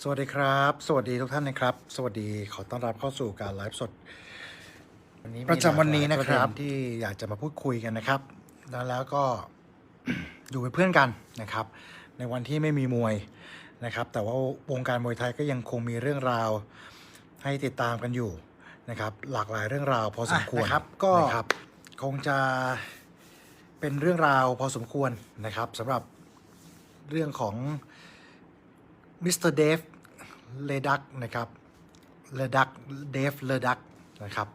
สวัสดีครับ สวัสดีทุกท่านนะครับ สวัสดีขอต้อนรับเข้าสู่การไลฟ์สดวันนี้มีประจำวันนี้นะคหลายรับปเด็ที่อยากจะมาพูดคุยกันนะครับแล้วแล้วก็อยู่เป็นเพื่อนกันนะครับ ในวันที่ไม่มีมวยนะครับ แต่ว่าวงการมวยไทยก็ยังคงมีเรื่องราวให้ติดตามกันอยู่นะครับ หลากหลายเรื่องราวพอสมควรอะนะครับ ก็นะครับคงจะเป็นเรื่องราวพอสมควรนะครับสำหรับเรื่องของ มิสเตอร์เดฟเลดักนะครับเลดักเดฟเลดักนะครับ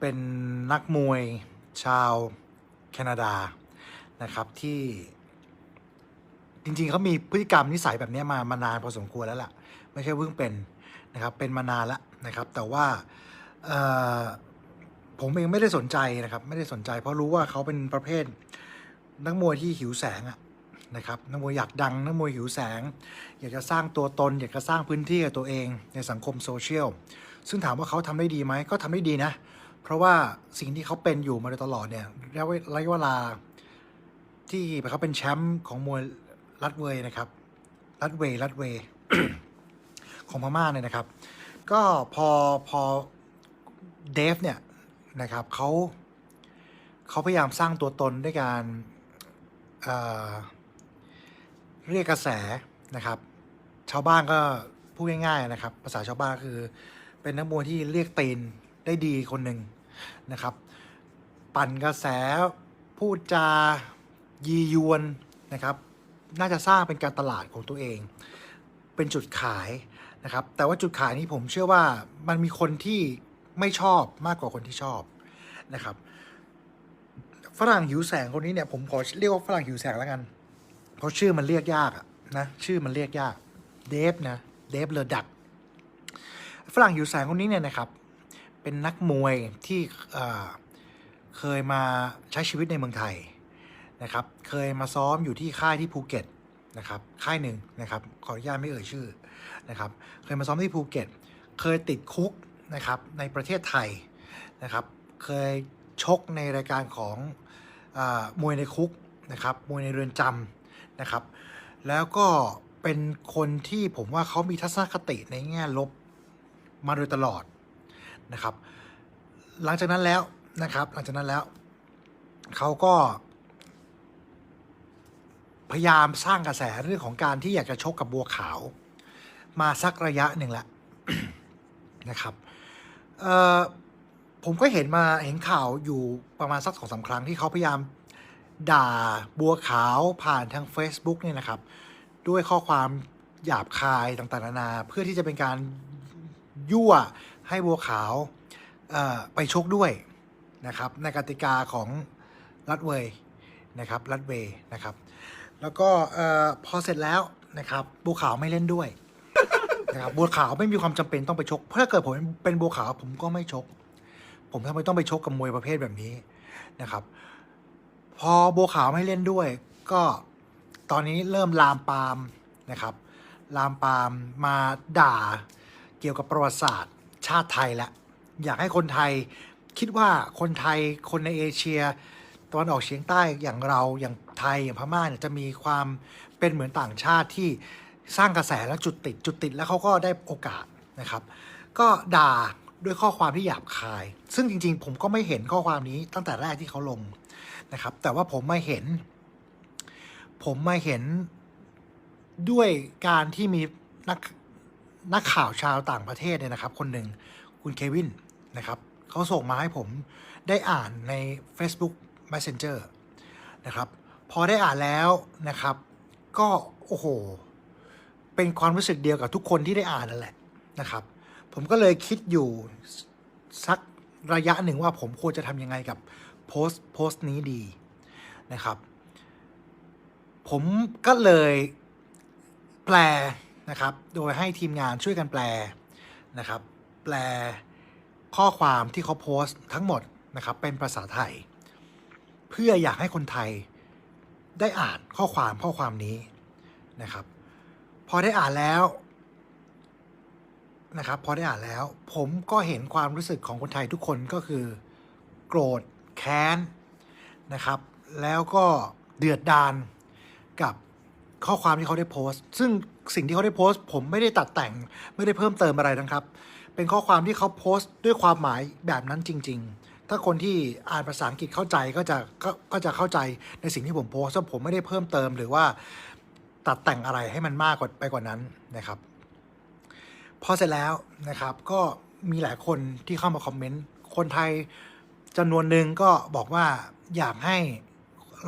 เป็นนักมวยชาวแคนาดานะครับที่จริงๆเขามีพฤติกรรมนิสัยแบบนี้มามานานพอสมควรแล้วล่ะ ไม่ใช่เพิ่งเป็นนะครับเป็นมานานแล้วนะครับ แต่ว่าผมเองไม่ได้สนใจนะครับ ไม่ได้สนใจ เพราะรู้ว่าเขาเป็นประเภทนักมวยที่หิวแสงอะ นะครับนักมวยอยากดังนักมวยหิวแสง อยากจะสร้างตัวตน อยากจะสร้างพื้นที่กับตัวเองในสังคมโซเชียลซึ่งถามว่าเขาทำได้ดีไหมก็ทำได้ดีนะ เพราะว่าสิ่งที่เขาเป็นอยู่มาโดยตลอดเนี่ยระยะระยะเวลาที่เขาเป็นแชมป์ของมวยรัดเวยนะครับรัดเวยรัดเวยของพม่าเนี่ยนะครับ ก็พอพอเดฟเนี่ยนะครับเขาเขาพยายามสร้างตัวตนด้วยการเอ่อ เรียกกระแสนะครับ ชาวบ้านก็พูดง่าย ๆนะครับ ภาษาชาวบ้านคือ เป็นนักมวยที่เรียกตีนได้ดีคนหนึ่งนะครับ ปั่นกระแสพูดจายียวนนะครับ น่าจะสร้างเป็นการตลาดของตัวเอง เป็นจุดขายนะครับ แต่ว่าจุดขายนี้ผมเชื่อว่ามันมีคนที่ไม่ชอบมากกว่าคนที่ชอบนะครับ ฝรั่งหิวแสงคนนี้เนี่ยผมขอเรียกว่าฝรั่งหิวแสงแล้วกัน เพราะชื่อมันเรียกยากอะนะชื่อมันเรียกยากเดฟนะเดฟเลอดักฝรั่งหิวแสงคนนี้เนี่ยนะครับ เป็นนักมวยที่เคยมาใช้ชีวิตในเมืองไทยนะครับ เคยมาซ้อมอยู่ที่ค่ายที่ภูเก็ตนะครับค่ายหนึ่งนะครับขออนุญาตไม่เอ่ยชื่อนะครับเคยมาซ้อมที่ภูเก็ต เคยติดคุกนะครับในประเทศไทยนะครับ เคยชกในรายการของออมวยในคุกนะครับมวยในเรือนจำ นะครับ แล้วก็เป็นคนที่ผมว่าเขามีทัศนคติในแง่ลบมาโดยตลอดนะครับ หลังจากนั้นแล้วนะครับ หลังจากนั้นแล้วเขาก็พยายามสร้างกระแสเรื่องของการที่อยากจะชกกับบัวขาว มาสักระยะหนึ่งแล้วนะครับผมก็เห็นมาเห็นข่าวอยู่ประมาณสักสองสาครั้งที่เขาพยายาม ด่าบัวขาวผ่านทาง Facebook เนี่ยนะครับ ด้วยข้อความหยาบคายต่างๆนานา เพื่อที่จะเป็นการยั่วให้บัวขาวไปชกด้วยนะครับ ในกติกาของรัดเวย์นะครับรัดเวย์นะครับ แล้วก็พอเสร็จแล้วนะครับบัวขาวไม่เล่นด้วยนะครับบัวขาวไม่มีความจำเป็นต้องไปชก เพราะถ้าเกิดผมเป็นบัวขาวผมก็ไม่ชก ผมทำไมต้องไปชกกับมวยประเภทแบบนี้นะครับ พอบัวขาวไม่เล่นด้วย ก็ตอนนี้เริ่มลามปามนะครับ ลามปามมาด่าเกี่ยวกับประวัติศาสตร์ชาติไทยละอยากให้คนไทยคิดว่าคนไทยคนในเอเชียตะวันออกเฉียงใต้อย่างเราอย่างไทยอย่างพม่าเนี่ยจะมีความเป็นเหมือนต่างชาติที่สร้างกระแสและจุดติดจุดติดแล้วเขาก็ได้โอกาสนะครับ ก็ด่าด้วยข้อความที่หยาบคาย ซึ่งจริงๆ ผมก็ไม่เห็นข้อความนี้ตั้งแต่แรกที่เขาลง นะครับ แต่ว่าผมม่เห็น ผมมาเห็นด้วยการที่มีนักนักข่าวชาวต่างประเทศเนี่ยนะครับ คนหนึ่งคุณเควินนะครับเขาส่งมาให้ผมได้อ่านใน Facebook Messenger นะครับ พอได้อ่านแล้วนะครับ ก็โอ้โห เป็นความรู้สึกเดียวกับทุกคนที่ได้อ่านนั่นแหละนะครับ ผมก็เลยคิดอยู่สักระยะหนึ่งว่าผมควรจะทำยังไงกับ โพสต์โพสต์นี้ดีนะครับ ผมก็เลยแปลนะครับ โดยให้ทีมงานช่วยกันแปลนะครับ แปลข้อความที่เขาโพสต์ทั้งหมดนะครับเป็นภาษาไทย เพื่ออยากให้คนไทยได้อ่านข้อความข้อความนี้นะครับ พอได้อ่านแล้วนะครับพอได้อ่านแล้ว ผมก็เห็นความรู้สึกของคนไทยทุกคนก็คือ โกรธ แค้นนะครับ แล้วก็เดือดดานกับข้อความที่เขาได้โพสต์ ซึ่งสิ่งที่เขาได้โพสต์ ผมไม่ได้ตัดแต่งไม่ได้เพิ่มเติมอะไรนะครับ เป็นข้อความที่เขาโพสต์ด้วยความหมายแบบนั้นจริง ๆ ถ้าคนที่อ่านภาษาอังกฤษเข้าใจก็จะก็ก็จะเข้าใจในสิ่งที่ผมโพสต์ผมไม่ได้เพิ่มเติมหรือว่าตัดแต่งอะไรให้มันมากกว่าไปกว่านั้นนะครับ พอเสร็จแล้วนะครับก็มีหลายคนที่เข้ามาคอมเมนต์คนไทย จำนวนหนึ่งก็บอกว่าอยากให้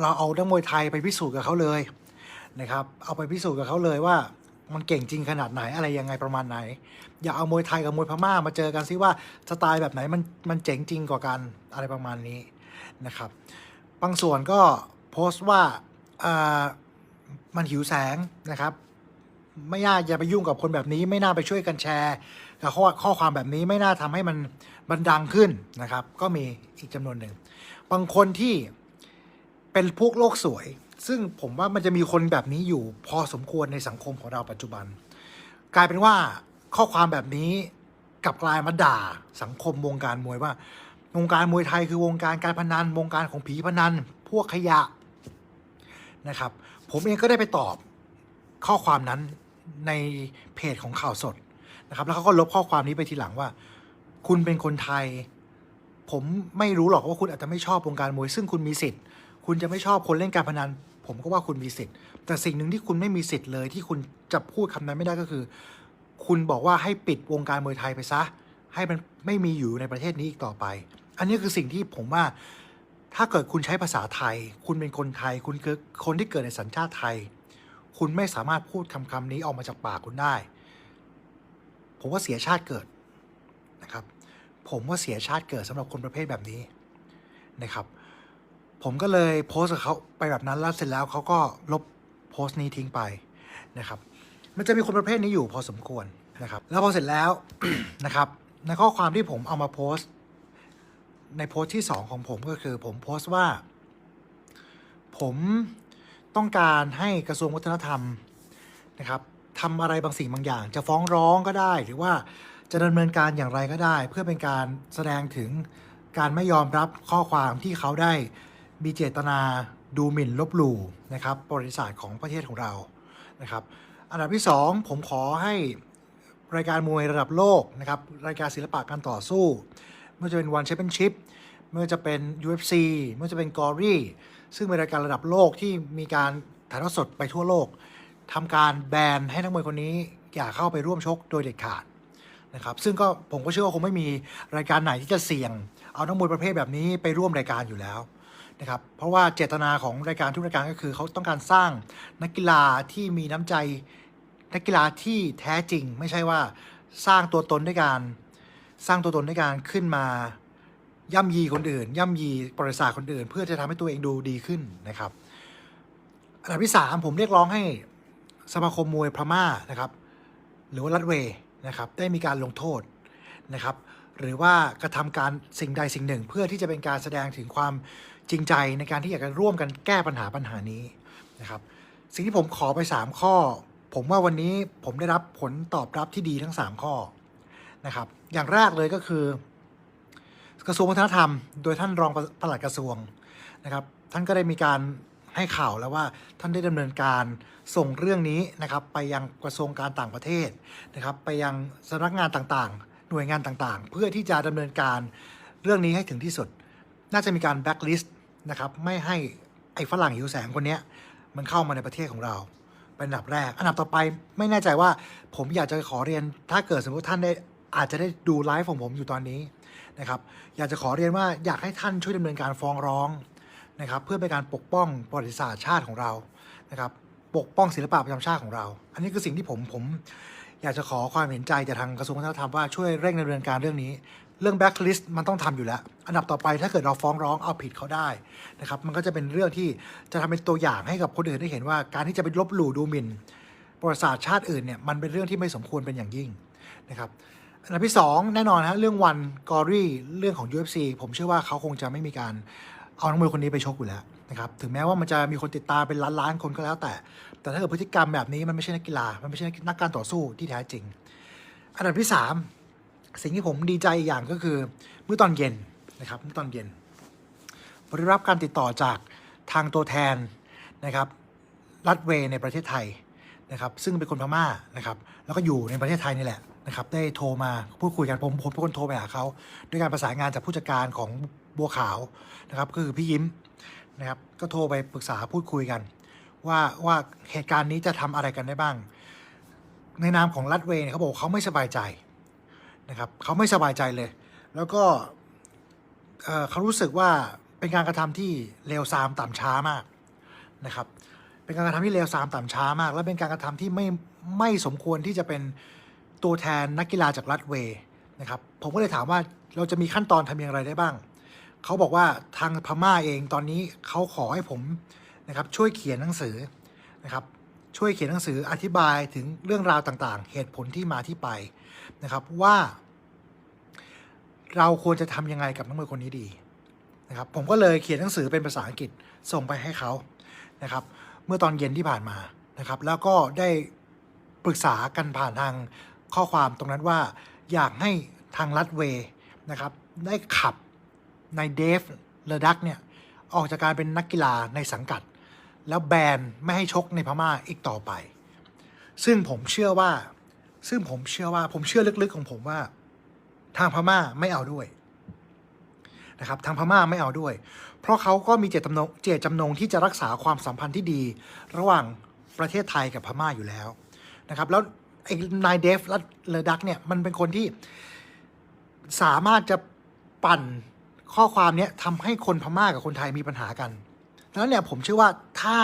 เราเอานักมวยไทยไปพิสูจน์กับเขาเลยนะครับ เอาไปพิสูจน์กับเขาเลยว่ามันเก่งจริงขนาดไหนอะไรยังไงประมาณไหน อย่าเอามวยไทยกับมวยพม่ามาเจอกันซิว่าสไตล์แบบไหนมันมันเจ๋งจริงกว่ากันอะไรประมาณนี้นะครับ บางส่วนก็โพสต์ว่าอ่ามันหิวแสงนะครับ ไม่น่าอย่าไปยุ่งกับคนแบบนี้ ไม่น่าไปช่วยกันแชร์กับข้อข้อความแบบนี้ไม่น่าทำให้มันบันดังขึ้นนะครับ ก็มี อีกจำนวนหนึ่ง บางคนที่เป็นพวกโลกสวย ซึ่งผมว่ามันจะมีคนแบบนี้อยู่พอสมควรในสังคมของเราปัจจุบัน กลายเป็นว่าข้อความแบบนี้กลับกลายมาด่าสังคมวงการมวยว่า วงการมวยไทยคือวงการการพนันวงการของผีพนัน พวกขยะนะครับ ผมเองก็ได้ไปตอบข้อความนั้นในเพจของข่าวสดนะครับ แล้วเขาก็ลบข้อความนี้ไปทีหลังว่า คุณเป็นคนไทย ผมไม่รู้หรอกว่าคุณอาจจะไม่ชอบวงการมวยซึ่งคุณมีสิทธิ์ คุณจะไม่ชอบคนเล่นการพนัน ผมก็ว่าคุณมีสิทธิ์ แต่สิ่งหนึ่งที่คุณไม่มีสิทธิ์เลยที่คุณจะพูดคำนั้นไม่ได้ก็คือ คุณบอกว่าให้ปิดวงการมวยไทยไปซะ ให้มันไม่มีอยู่ในประเทศนี้อีกต่อไป อันนี้คือสิ่งที่ผมว่าถ้าเกิดคุณใช้ภาษาไทย คุณเป็นคนไทย คุณคือคนที่เกิดในสัญชาติไทย คุณไม่สามารถพูดคำคำนี้ออกมาจากปากคุณได้ ผมว่าเสียชาติเกิดนะครับ ผมว่าเสียชาติเกิดสำหรับคนประเภทแบบนี้นะครับ ผมก็เลยโพสต์กับเขาไปแบบนั้นแล้วเสร็จแล้วเขาก็ลบโพสต์นี้ทิ้งไปนะครับ มันจะมีคนประเภทนี้อยู่พอสมควรนะครับ แล้วพอเสร็จแล้วนะครับ ในข้อความที่ผมเอามาโพสต์ ในโพสต์ที่ 2 ของผมก็คือ ผมโพสต์ว่า ผมต้องการให้กระทรวงวัฒนธรรมนะครับทำอะไรบางสิ่งบางอย่าง จะฟ้องร้องก็ได้หรือว่า จะดำเนินการอย่างไรก็ได้ เพื่อเป็นการแสดงถึงการไม่ยอมรับข้อความที่เขาได้มีเจตนาดูหมิ่นลบหลู่นะครับประวัติศาสตร์ของประเทศของเรานะครับอันดับที่ 2 ผมขอให้รายการมวยระดับโลกนะครับรายการศิลปะการต่อสู้ไม่ว่าจะเป็น One Championship ไม่ว่าจะเป็น UFC ไม่ว่าจะเป็น g o r y ซึ่งเป็นรายการระดับโลกที่มีการถ่ายทอดสดไปทั่วโลกทำการแบนให้นักมวยคนนี้อย่าเข้าไปร่วมชกโดยเด็ดขาด นะครับซึ่งก็ผมก็เชื่อว่าคงไม่มีรายการไหนที่จะเสี่ยง เอานักมวยประเภทแบบนี้ไปร่วมรายการอยู่แล้วนะครับเพราะว่าเจตนาของรายการทุกรายการก็คือเขาต้องการสร้างนักกีฬาที่มีน้ำใจนักกีฬาที่แท้จริง ไม่ใช่ว่าสร้างตัวตนด้วยการ สร้างตัวตนด้วยการขึ้นมาย่ำยีคนอื่น ย่ำยีประวัติศาสตร์คนอื่น เพื่อจะทำให้ตัวเองดูดีขึ้นนะครับ อันดับที่สามผมเรียกร้องให้สมาคมมวยพม่านะครับ หรือว่ารัฐเวย์ นะครับได้มีการลงโทษนะครับหรือว่ากระทำการสิ่งใดสิ่งหนึ่ง เพื่อที่จะเป็นการแสดงถึงความจริงใจในการที่อยากจะร่วมกันแก้ปัญหาปัญหานี้นะครับสิ่งที่ผมขอไป 3 ข้อ ผมว่าวันนี้ผมได้รับผลตอบรับที่ดีทั้ง 3 ข้อนะครับอย่างแรกเลยก็คือ กระทรวงวัฒนธรรม โดยท่านรองปลัดกระทรวงนะครับท่านก็ได้มีการ ให้ข่าวแล้วว่าท่านได้ดำเนินการส่งเรื่องนี้นะครับไปยังกระทรวงการต่างประเทศนะครับไปยังสำนักงานต่างๆ หน่วยงานต่างๆ เพื่อที่จะดำเนินการเรื่องนี้ให้ถึงที่สุด น่าจะมีการแบ็กลิสต์นะครับไม่ให้ไอ้ฝรั่งหิวแสงคนนี้มันเข้ามาในประเทศของเราเป็นอันดับแรก อันดับต่อไปไม่แน่ใจว่าผมอยากจะขอเรียนถ้าเกิดสมมติท่านได้อาจจะได้ดูไลฟ์ของผมอยู่ตอนนี้นะครับอยากจะขอเรียนว่าอยากให้ท่านช่วยดำเนินการฟ้องร้อง นะครับเพื่อเป็นการปกป้องประวัติศาสตร์ชาติของเรานะครับปกป้องศิลปะประจำชาติของเรา อันนี้คือสิ่งที่ผมผมอยากจะขอความเห็นใจจากทางกระทรวงวัฒนธรรมว่าช่วยเร่งดำเนินการเรื่องนี้ เรื่องแบ็คลิสต์มันต้องทำอยู่แล้ว อันดับต่อไปถ้าเกิดเราฟ้องร้องเอาผิดเขาได้นะครับมันก็จะเป็นเรื่องที่จะทำเป็นตัวอย่างให้กับคนอื่นได้เห็นว่า การที่จะไปลบหลู่ดูหมิ่นประวัติศาสตร์ชาติอื่นเนี่ยมันเป็นเรื่องที่ไม่สมควรเป็นอย่างยิ่งนะครับอันดับที่สองแน่นอนฮะเรื่องวันกอรี่เรื่องของ UFC ผมเชื่อว่าเขาคงจะไม่มีการ เอานักมวยคนนี้ไปชกอยู่แล้วนะครับถึงแม้ว่ามันจะมีคนติดตามเป็นล้านล้านๆคนก็แล้วแต่ แต่ถ้าเกิดพฤติกรรมแบบนี้มันไม่ใช่นักกีฬา มันไม่ใช่นักการต่อสู้ที่แท้จริง อันดับที่สามสิ่งที่ผมดีใจอีกอย่างก็คือเมื่อตอนเย็นนะครับเมื่อตอนเย็นผมได้รับการติดต่อจากทางตัวแทนนะครับรัฐเวในประเทศไทยนะครับซึ่งเป็นคนพม่านะครับแล้วก็อยู่ในประเทศไทยนี่แหละนะครับได้โทรมาพูดคุยกันผมผมเป็นคนโทรไปหาเขาด้วยการประสานงานจากผู้จัดการของ บัวขาวนะครับก็คือพี่ยิ้มนะครับก็โทรไปปรึกษาพูดคุยกัน ว่าว่าเหตุการณ์นี้จะทำอะไรกันได้บ้าง ในนามของรัฐเวย์เขาบอกเขาไม่สบายใจนะครับเขาไม่สบายใจเลย แล้วก็เขารู้สึกว่าเป็นการกระทำที่เลวทรามต่ำช้ามากนะครับ เป็นการกระทำที่เลวทรามต่ำช้ามาก และเป็นการกระทำที่ไม่ไม่สมควรที่จะเป็นตัวแทนนักกีฬาจากรัฐเวย์นะครับผมก็เลยถามว่าเราจะมีขั้นตอนทำอย่างไรได้บ้าง เขาบอกว่าทางพม่าเองตอนนี้เขาขอให้ผมนะครับช่วยเขียนหนังสือนะครับช่วยเขียนหนังสืออธิบายถึงเรื่องราวต่างๆ เหตุผลที่มาที่ไปนะครับว่า เราควรจะทำยังไงกับนักมวยคนนี้ดีนะครับผมก็เลยเขียนหนังสือเป็นภาษาอังกฤษส่งไปให้เขานะครับเมื่อตอนเย็นที่ผ่านมานะครับ แล้วก็ได้ปรึกษากันผ่านทางข้อความตรงนั้นว่าอยากให้ทางรัฐเวนะครับได้ขับ ในเดฟเลดักเนี่ย ออกจากการเป็นนักกีฬาในสังกัด แล้วแบนไม่ให้ชกในพม่าอีกต่อไป ซึ่งผมเชื่อว่า ซึ่งผมเชื่อว่าผมเชื่อลึกๆของผมว่า ทางพม่าไม่เอาด้วยนะครับทางพม่าไม่เอาด้วย เพราะเขาก็มีเจตจำนงเจตจำนงที่จะรักษาความสัมพันธ์ที่ดี ระหว่างประเทศไทยกับพม่าอยู่แล้วนะครับ แล้วไอ้นายเดฟและเลดักเนี่ยมันเป็นคนที่สามารถจะปั่น ข้อความนี้ทำให้คนพม่ากับคนไทยมีปัญหากันแล้วเนี่ยผมเชื่อว่าถ้า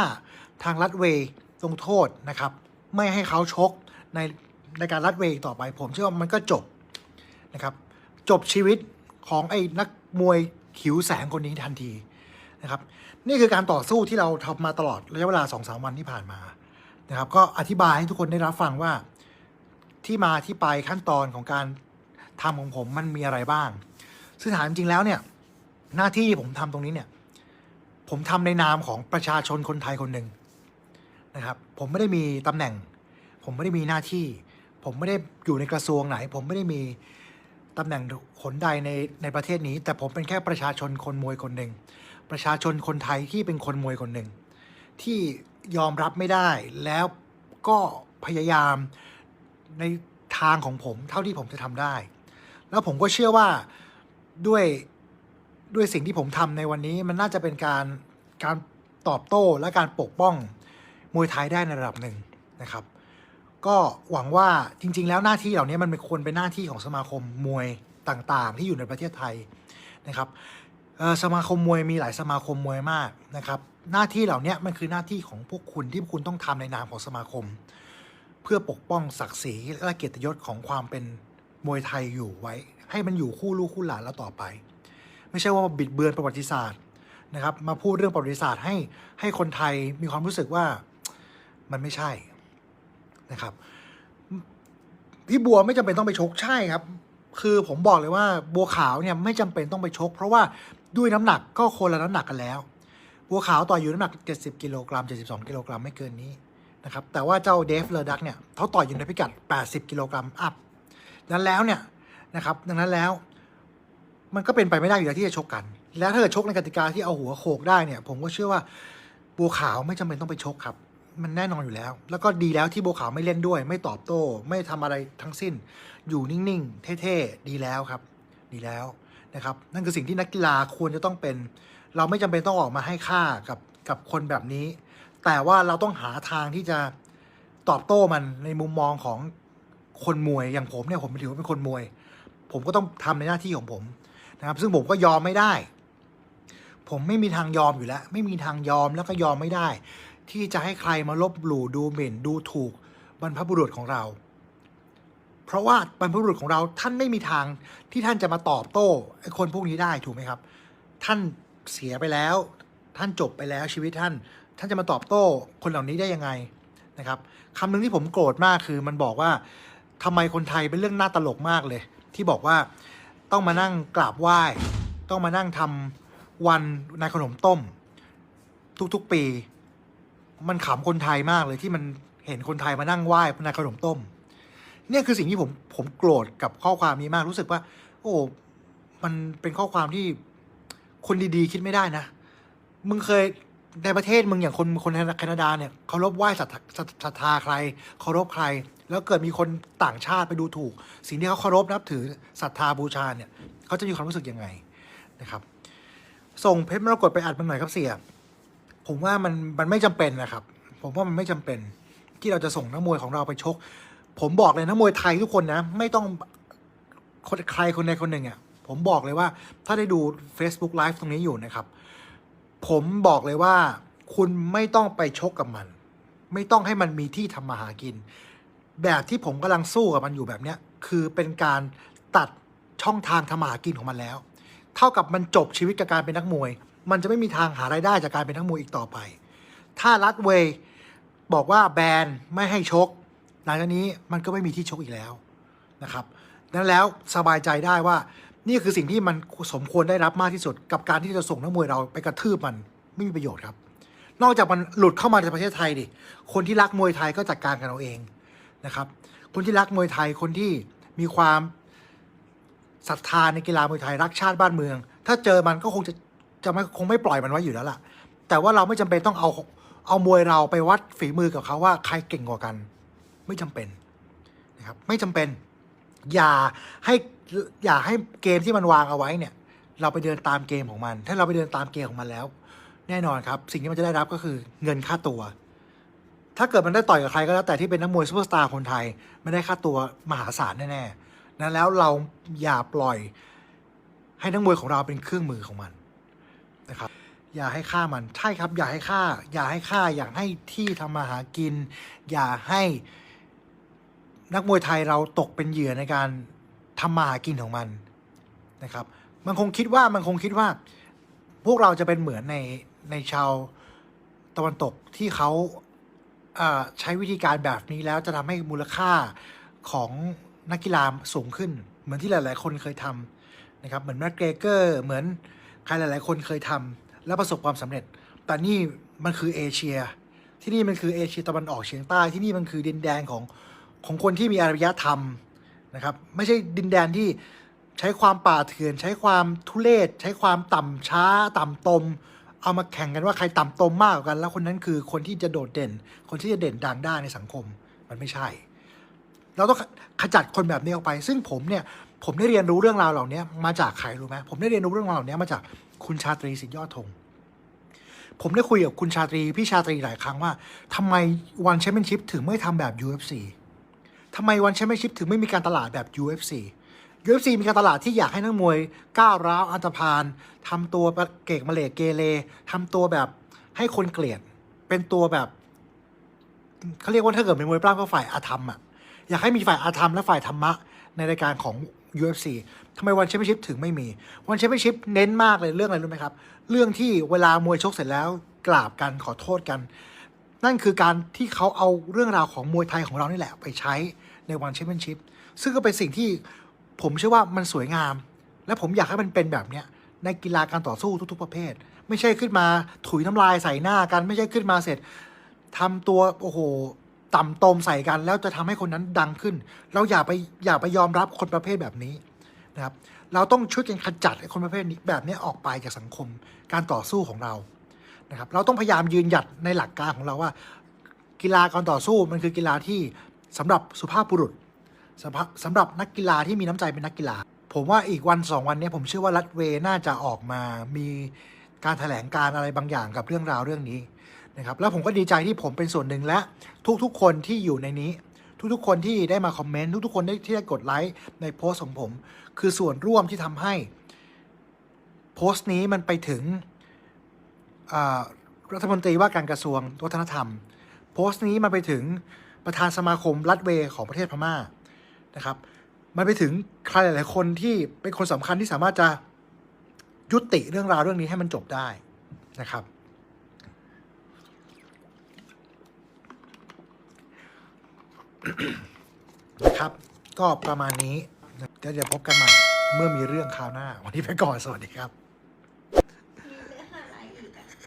ทางรัฐเวย์ลงโทษนะครับ ไม่ให้เขาชกในในการรัฐเวย์อีกต่อไป ผมเชื่อว่ามันก็จบนะครับ จบชีวิตของไอ้นักมวยขิวแสงคนนี้ทันทีนะครับนี่คือการต่อสู้ที่เราทำมาตลอดระยะเวลาสองสามวันที่ผ่านมานะครับ ก็อธิบายให้ทุกคนได้รับฟังว่าที่มาที่ไปขั้นตอนของการทำของผมมันมีอะไรบ้างซึ่งถามจริงแล้วเนี่ย หน้าที่ผมทำตรงนี้เนี่ย ผมทำในนามของประชาชนคนไทยคนหนึ่งนะครับ ผมไม่ได้มีตำแหน่ง ผมไม่ได้มีหน้าที่ ผมไม่ได้อยู่ในกระทรวงไหน ผมไม่ได้มีตำแหน่งหนใดในในประเทศนี้ แต่ผมเป็นแค่ประชาชนคนมวยคนหนึ่งประชาชนคนไทยที่เป็นคนมวยคนหนึ่งที่ยอมรับไม่ได้แล้วก็พยายามในทางของผมเท่าที่ผมจะทำได้ แล้วผมก็เชื่อว่าด้วย ด้วยสิ่งที่ผมทำในวันนี้มันน่าจะเป็นการการตอบโต้และการปกป้องมวยไทยได้ในระดับหนึ่งนะครับ ก็หวังว่าจริง ๆ แล้วหน้าที่เหล่านี้มันเป็นควรเป็นหน้าที่ของสมาคมมวยต่างๆ ที่อยู่ในประเทศไทยนะครับสมาคมมวยมีหลายสมาคมมวยมากนะครับ หน้าที่เหล่านี้มันคือหน้าที่ของพวกคุณที่คุณต้องทำในนามของสมาคม เพื่อปกป้องศักดิ์ศรีและเกียรติยศของความเป็นมวยไทยอยู่ไว้ ให้มันอยู่คู่ลูกคู่หลานแล้วต่อไป ไม่ใช่ว่าบิดเบือนประวัติศาสตร์นะครับ มาพูดเรื่องประวัติศาสตร์ให้ให้คนไทยมีความรู้สึกว่ามันไม่ใช่นะครับ พี่บัวไม่จำเป็นต้องไปชกใช่ครับ คือผมบอกเลยว่าบัวขาวเนี่ยไม่จำเป็นต้องไปชก เพราะว่าด้วยน้ำหนักก็คนละน้ำหนักกันแล้ว บัวขาวต่อยอยู่น้ำหนัก 70กิโลกรัม72กิโลกรัมไม่เกินนี้นะครับแต่ว่าเจ้าเดฟเลอดักเนี่ยเขาต่อยอยู่ในพิกัด 80 กิโลกรัมอัพดังนั้นแล้วเนี่ยนะครับดังนั้นแล้ว มันก็เป็นไปไม่ได้อยู่แล้วที่จะชกกัน แล้วถ้าเกิดชกในกติกาที่เอาหัวโขกได้เนี่ยผมก็เชื่อว่าบัวขาวไม่จำเป็นต้องไปชกครับ มันแน่นอนอยู่แล้ว แล้วก็ดีแล้วที่บัวขาวไม่เล่นด้วย ไม่ตอบโต้ ไม่ทำอะไรทั้งสิ้น อยู่นิ่งๆ เท่ๆ ดีแล้วครับ ดีแล้วนะครับ นั่นคือสิ่งที่นักกีฬาควรจะต้องเป็น เราไม่จำเป็นต้องออกมาให้ค่ากับกับคนแบบนี้ แต่ว่าเราต้องหาทางที่จะตอบโต้มันในมุมมองของคนมวยอย่างผมเนี่ยผมถือว่าเป็นคนมวย ผมก็ต้องทำในหน้าที่ของผม นะครับ ซึ่งผมก็ยอมไม่ได้ ผมไม่มีทางยอมอยู่แล้ว ไม่มีทางยอมแล้วก็ยอมไม่ได้ ที่จะให้ใครมาลบหลู่ดูหมิ่นดูถูกบรรพบุรุษของเรา เพราะว่าบรรพบุรุษของเราท่านไม่มีทางที่ท่านจะมาตอบโต้ไอ้คนพวกนี้ได้ถูกไหมครับ ท่านเสียไปแล้ว ท่านจบไปแล้วชีวิตท่าน ท่านจะมาตอบโต้คนเหล่านี้ได้ยังไงนะครับคำหนึ่งที่ผมโกรธมากคือมันบอกว่าทำไมคนไทยเป็นเรื่องน่าตลกมากเลย ที่บอกว่า ต้องมานั่งกราบไหว้ ต้องมานั่งทำวันนายขนมต้ม ทุกๆปี มันขำคนไทยมากเลยที่มันเห็นคนไทยมานั่งไหว้นายขนมต้ม เนี่ยคือสิ่งที่ผมผมโกรธกับข้อความนี้มากรู้สึกว่า โอ้มันเป็นข้อความที่คนดีๆ คิดไม่ได้นะ มึงเคยในประเทศมึงอย่างคนคนแคนาดาเนี่ยเคารพไหว้ศรัทธาศรัทศรัทธาใครเคารพใคร แล้วเกิดมีคนต่างชาติไปดูถูก สิ่งที่เขาเคารพนับถือศรัทธาบูชาเนี่ยเขาจะมีความรู้สึกยังไงนะครับ ส่งเพชรมรกตไปอัดมันหน่อยครับเสียผมว่ามันมันไม่จำเป็นนะครับ ผมว่ามันไม่จำเป็นที่เราจะส่งนักมวยของเราไปชก ผมบอกเลยนักมวยไทยทุกคนนะ ไม่ต้องคนใครคนใดคนหนึ่งอะ่ะผมบอกเลยว่าถ้าได้ดู Facebook Live ตรงนี้อยู่นะครับ ผมบอกเลยว่า คุณไม่ต้องไปชกกับมัน ไม่ต้องให้มันมีที่ทำมาหากิน แบบที่ผมกำลังสู้กับมันอยู่แบบเนี้ยคือเป็นการตัดช่องทางทำมาหากินของมันแล้ว เท่ากับมันจบชีวิตกับการเป็นนักมวย มันจะไม่มีทางหารายได้จากการเป็นนักมวยอีกต่อไป ถ้ารัดเวย์บอกว่าแบนไม่ให้ชก หลังจากนี้มันก็ไม่มีที่ชกอีกแล้วนะครับดังนั้นแล้วสบายใจได้ว่านี่คือสิ่งที่มันสมควรได้รับมากที่สุด กับการที่จะส่งนักมวยเราไปกระทืบมันไม่มีประโยชน์ครับ นอกจากมันหลุดเข้ามาในประเทศไทยดิคนที่รักมวยไทยก็จัดการกันเอาเอง นะครับ คนที่รักมวยไทยคนที่มีความศรัทธาในกีฬามวยไทยรักชาติบ้านเมือง ถ้าเจอมันก็คงจะจะไม่คงไม่ปล่อยมันไว้อยู่แล้วล่ะ แต่ว่าเราไม่จำเป็นต้องเอาเอามวยเราไปวัดฝีมือกับเขาว่าใครเก่งกว่ากัน ไม่จำเป็นนะครับ ไม่จำเป็น อย่าให้อย่าให้เกมที่มันวางเอาไว้เนี่ย เราไปเดินตามเกมของมัน ถ้าเราไปเดินตามเกมของมันแล้ว แน่นอนครับ สิ่งที่มันจะได้รับก็คือเงินค่าตัว ถ้าเกิดมันได้ต่อยกับใครก็แล้วแต่ที่เป็นนักมวยซูเปอร์สตาร์คนไทย ไม่ได้ค่าตัวมหาศาลแน่ๆนั้นแล้วเราอย่าปล่อยให้นักมวยของเราเป็นเครื่องมือของมันนะครับอย่าให้ฆ่ามันใช่ครับ อย่าให้ฆ่า อย่าให้ฆ่าอย่าให้ที่ทำมาหากิน อย่าให้นักมวยไทยเราตกเป็นเหยื่อในการทำมาหากินของมันนะครับ มันคงคิดว่ามันคงคิดว่า พวกเราจะเป็นเหมือนในในชาวตะวันตกที่เขา ใช้วิธีการแบบนี้แล้วจะทำให้มูลค่าของนักกีฬาสูงขึ้น เหมือนที่หลาย ๆ คนเคยทำนะครับ เหมือนแมกเกรเกอร์เหมือนใครหลาย ๆ คนเคยทำแล้วประสบความสำเร็จ แต่นี่มันคือเอเชีย ที่นี่มันคือเอเชียตะวันออกเฉียงใต้ที่นี่มันคือดินแดนของของคนที่มีอารยธรรมนะครับ ไม่ใช่ดินแดนที่ใช้ความป่าเถื่อน ใช้ความทุเลศใช้ความต่ำช้าต่ำตม เอามาแข่งกันว่าใครต่ำตมมากกว่ากัน แล้วคนนั้นคือคนที่จะโดดเด่น คนที่จะเด่นดังได้ในสังคมมันไม่ใช่ เราต้องขจัดคนแบบนี้ออกไป ซึ่งผมเนี่ยผมได้เรียนรู้เรื่องราวเหล่านี้มาจากใครรู้ไหมผมได้เรียนรู้เรื่องราวเหล่านี้มาจากคุณชาตรีสิทธิยอดธงผมได้คุยกับคุณชาตรีพี่ชาตรีหลายครั้งว่าทำไมวันแชมเปี้ยนชิพถึงไม่ทำแบบ UFC ทำไมวันแชมเปี้ยนชิพถึงไม่มีการตลาดแบบ UFC UFC มีการตลาดที่อยากให้นักมวยก้าวร้าวอันตรพานทำตัวเกกมาเลเกเรทำตัวแบบให้คนเกลียด เป็นตัวแบบเขาเรียกว่าถ้าเกิดเป็นมวยปล้ำก็ฝ่ายอาธรรมอะอยากให้มีฝ่ายอาธรรมและฝ่ายธรรมะในรายการของ UFC ทำไมวันแชมเปี้ยนชิพถึงไม่มี วันแชมเปี้ยนชิพเน้นมากเลยเรื่องอะไรรู้ไหมครับ เรื่องที่เวลามวยชกเสร็จแล้วกราบกันขอโทษกัน นั่นคือการที่เขาเอาเรื่องราวของมวยไทยของเรานี่แหละ ไปใช้ในวันแชมเปี้ยนชิพซึ่งก็เป็นสิ่งที่ ผมเชื่อว่ามันสวยงาม และผมอยากให้มันเป็นแบบเนี้ยในกีฬาการต่อสู้ทุก ๆ ประเภท ไม่ใช่ขึ้นมาถุยน้ำลายใส่หน้ากัน ไม่ใช่ขึ้นมาเสร็จทำตัวโอ้โหต่ำตมใส่กัน แล้วจะทำให้คนนั้นดังขึ้น เราอย่าไปอย่าไปยอมรับคนประเภทแบบนี้นะครับ เราต้องช่วยกันขจัดไอ้คนประเภทนี้แบบนี้ออกไปจากสังคมการต่อสู้ของเรานะครับ เราต้องพยายามยืนหยัดในหลักการของเราว่า กีฬาการต่อสู้มันคือกีฬาที่สำหรับสุภาพบุรุษ สำหรับสำหรับนักกีฬาที่มีน้ำใจเป็นนักกีฬา ผมว่าอีกวันสองวันนี้ผมเชื่อว่ารัฐเวน่าจะออกมามีการแถลงการอะไรบางอย่างกับเรื่องราวเรื่องนี้นะครับแล้วผมก็ดีใจที่ผมเป็นส่วนหนึ่งและทุกๆ คนที่อยู่ในนี้ ทุกๆ คนที่ได้มาคอมเมนต์ทุกๆ คนที่ได้กดไลค์ในโพสต์ของผม คือส่วนร่วมที่ทำให้โพสต์นี้มันไปถึงรัฐมนตรีว่าการกระทรวงวัฒนธรรม โพสต์นี้มันไปถึงประธานสมาคมรัฐเวของประเทศพม่า นะครับ มันไปถึงใครหลาย ๆ คนที่เป็นคนสำคัญที่สามารถจะยุติเรื่องราวเรื่องนี้ให้มันจบได้นะครับ นะครับ ก็ประมาณนี้เดี๋ยวเดี๋ยวพบกันใหม่ เมื่อมีเรื่องคราวหน้า วันนี้ไปก่อน สวัสดีครับ